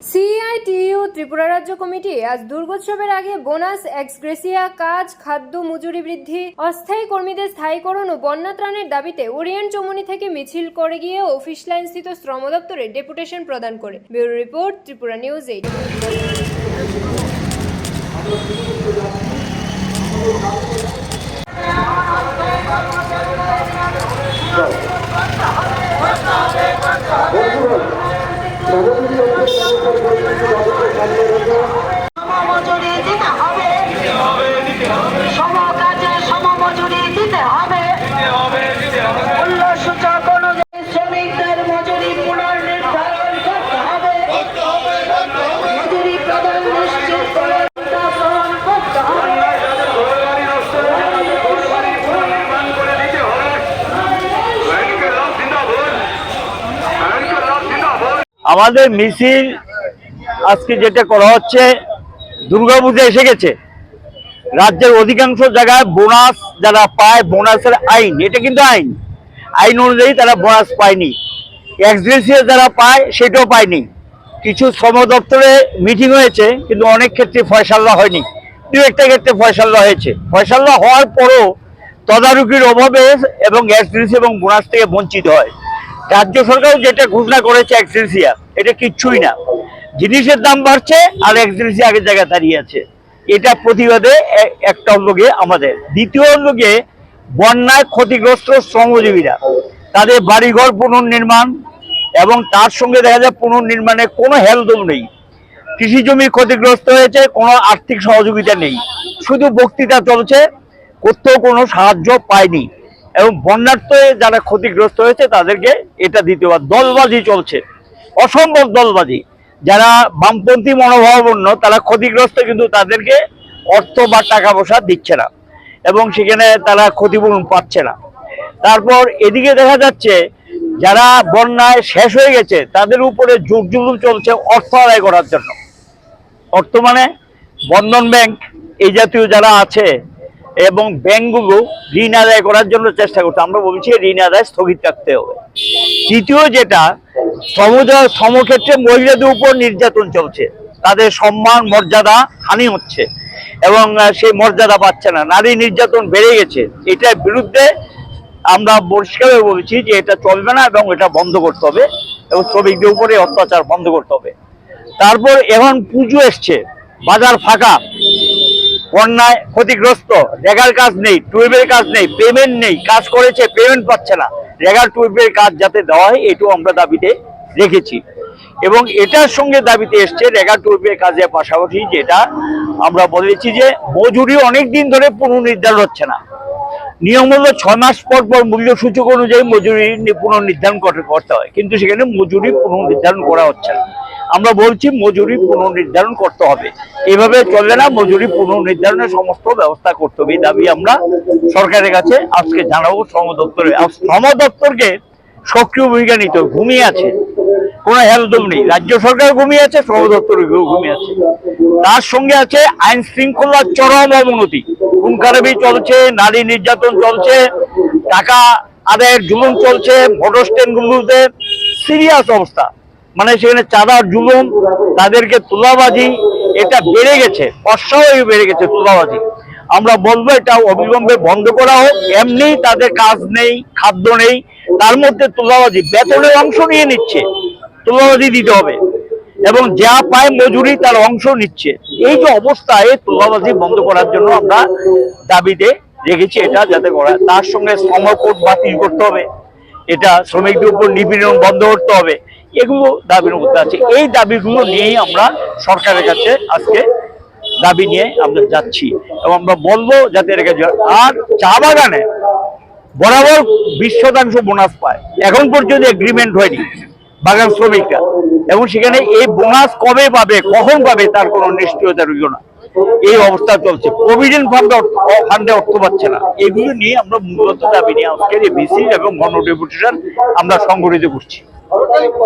CITU Tripura রাজ্য committee আজ দুর্গোৎসবের আগে বোনাস এক্সগ্রেসিয়া কাজ, খাদ্য, মজুরি বৃদ্ধি, অস্থায়ী কর্মীদের স্থায়ীকরণ ও বন্যা ত্রাণের দাবিতে ওরিয়েন্ট চমুনি থেকে মিছিল করে গিয়ে অফিস লাইন স্থিত শ্রম দপ্তরে ডেপুটেশন প্রদান করে। Bureau report Tripura News Eight সমমজুরি দিতে হবে সম কাজে সমমজুরি দিতে হবে মূল্য সূচক অনুযায়ী শ্রমিকদের মজুরি পুনর্নির্ধারণ করতে হবে মজুরি প্রদান নিশ্চিত করে তা গ্রহণ করতে হবে আমাদের মিছিল আজকে যেটা করা হচ্ছে দুর্গাপূজা এসে গেছে। রাজ্যের অধিকাংশ জায়গায় বোনাস যারা পায়, বোনাসের আইন, এটা কিন্তু আইন। আইন অনুযায়ী তারা বোনাস পায়নি। এক্সগ্রেসিয়া যারা পায়, সেটাও পায়নি। কিছু শ্রম দপ্তরে মিটিং হয়েছে, কিন্তু অনেক ক্ষেত্রে ফয়সাল্লা হয়নি। দু একটা ক্ষেত্রে ফয়সাল্লা হয়েছে। ফয়সাল্লা হওয়ার পরও তদারকির অভাবে এবং এক্সগ্রেসি এবং বোনাস থেকে বঞ্চিত হয়। রাজ্য সরকার যেটা ঘোষণা করেছে এক্সগ্রেসিয়া এটা কিচ্ছুই না। জিনিসের দাম বাড়ছে আর এক্সগ্রেসিয়া আগের জায়গায় দাঁড়িয়ে আছে। এটা প্রতিবাদে একটা গিয়ে আমাদের। দ্বিতীয় গিয়ে বন্যায় ক্ষতিগ্রস্ত শ্রমজীবীরা। তাদের বাড়িঘর পুনর্নির্মাণ এবং তার সঙ্গে দেখা যায় পুনর্নির্মাণে কোনো হেলদম নেই। কৃষি জমি ক্ষতিগ্রস্ত হয়েছে, কোনো আর্থিক সহযোগিতা নেই। শুধু বক্তৃতা চলছে, কোথাও কোনো সাহায্য পায়নি। এবং বন্যার্থে যারা ক্ষতিগ্রস্ত হয়েছে তাদেরকে এটা দিতে হবে দলবাজি চলছে। অসম্ভব দলবাজি। যারা বামপন্থী মনোভাবাপন্ন, তারা ক্ষতিগ্রস্ত কিন্তু তাদেরকে অর্থ বা টাকা পয়সা দিচ্ছে না এবং সেখানে তারা ক্ষতিপূরণ পাচ্ছে না। তারপর এদিকে দেখা যাচ্ছে, যারা বন্যায় শেষ হয়ে গেছে, তাদের উপরে যুগ যুগ চলছে অর্থ আদায় করার জন্য। অর্থ মানে বন্ধন ব্যাংক, এই জাতীয় যারা আছে এবং ব্যাংকগুলো ঋণ আদায় করার জন্য চেষ্টা করছে। আমরা বলছি ঋণ আদায় স্থগিত রাখতে হবে। তৃতীয় যেটা, সমুদায় সমক্ষেত্রে মহিলাদের উপর নির্যাতন চলছে। তাদের সম্মান, মর্যাদা হানি হচ্ছে এবং সেই মর্যাদা পাচ্ছে না। নারী নির্যাতন বেড়ে গেছে। এটার বিরুদ্ধে আমরা পরিষ্কারভাবে বলছি যে এটা চলবে না এবং এটা বন্ধ করতে হবে এবং শ্রমিকদের উপরে অত্যাচার বন্ধ করতে হবে। তারপর এখন পুজো এসছে। বাজার ফাঁকা। বন্যায় ক্ষতিগ্রস্ত। রেগার কাজ নেই টুয়েবের কাজ নেই, পেমেন্ট নেই, কাজ করেছে, পেমেন্ট পাচ্ছে না। রেগার টুয়েবের কাজ যাতে দেওয়া হয় এটাও আমরা দাবিতে রেখেছি। এবং এটার সঙ্গে দাবিতে এসছে রেগার টুয়েবের কাজের পাশাপাশি যেটা আমরা বলেছি যে মজুরি অনেক দিন ধরে পুনর্নির্ধারণ হচ্ছে না। নিয়ম হলো ছয় মাস পর পর মূল্য সূচক অনুযায়ী মজুরি পুনর্নির্ধারণ করতে হয়, কিন্তু সেখানে মজুরি পুনর্নির্ধারণ করা হচ্ছে না। আমরা বলছি মজুরি পুনর্নির্ধারণ করতে হবে। এভাবে চলবে না মজুরি পুনর্নির্ধারণের সমস্ত ব্যবস্থা করতে হবে। দাবি আমরা সরকারের কাছে আজকে জানাব। শ্রম দপ্তরে শ্রম দপ্তরকে সক্রিয় ভূমিকা নিতে। ঘুমিয়ে আছে। কোনো হেলদম নেই। রাজ্য সরকার ঘুমিয়ে আছে, শ্রম দপ্তর ঘুমিয়ে আছে। তার সঙ্গে আছে আইন শৃঙ্খলার চরম অবনতি। খুন খারাপি চলছে, নারী নির্যাতন চলছে, টাকা আদায়ের জুলুম চলছে মোটর স্ট্যান্ডগুলোতে সিরিয়াস অবস্থা। মানে সেখানে চাঁদার জুলুম, তাদেরকে তোলাবাজি, এটা বেড়ে গেছে, অস্বাভাবিক বেড়ে গেছে তোলাবাজি। আমরা বলব এটা অবিলম্বে বন্ধ করা হোক, এমনি তাদের কাজ নেই, খাদ্য নেই, তার মধ্যে তুলাবাজি, বেতনের অংশ নিয়ে নিচ্ছে, তোলাবাজি দিতে হবে। এবং যা পায় মজুরি তার অংশ নিচ্ছে। এই যে অবস্থা, এই তোলাবাজি বন্ধ করার জন্য আমরা দাবিতে রেখেছি এটা যাতে করা তার সঙ্গে শ্রম বাতিল করতে হবে। এটা শ্রমিকদের উপর নিপীড়ন বন্ধ করতে হবে। এগুলো দাবির মধ্যে আছে। এই দাবিগুলো নিয়েই আমরা সরকারের কাছে আজকে দাবি নিয়ে আমরা যাচ্ছি এবং আমরা বলব যাতে এর কাছে আর চা বাগানে বরাবর বিশ শতাংশ বোনাস পায়। এখন পর্যন্ত এগ্রিমেন্ট হয়নি বাগান শ্রমিকরা। এবং সেখানে এই বোনাস কবে পাবে, কখন পাবে তার কোনো নিশ্চয়তা রইল না। এই অবস্থা চলছে। প্রভিডেন্ট ফান্ড ফান্ডে অর্থ পাচ্ছে না। এগুলো নিয়ে আমরা মূলত দাবি নিয়ে আজকের এই মিছিল এবং গণ আমরা সংগঠিত করছি।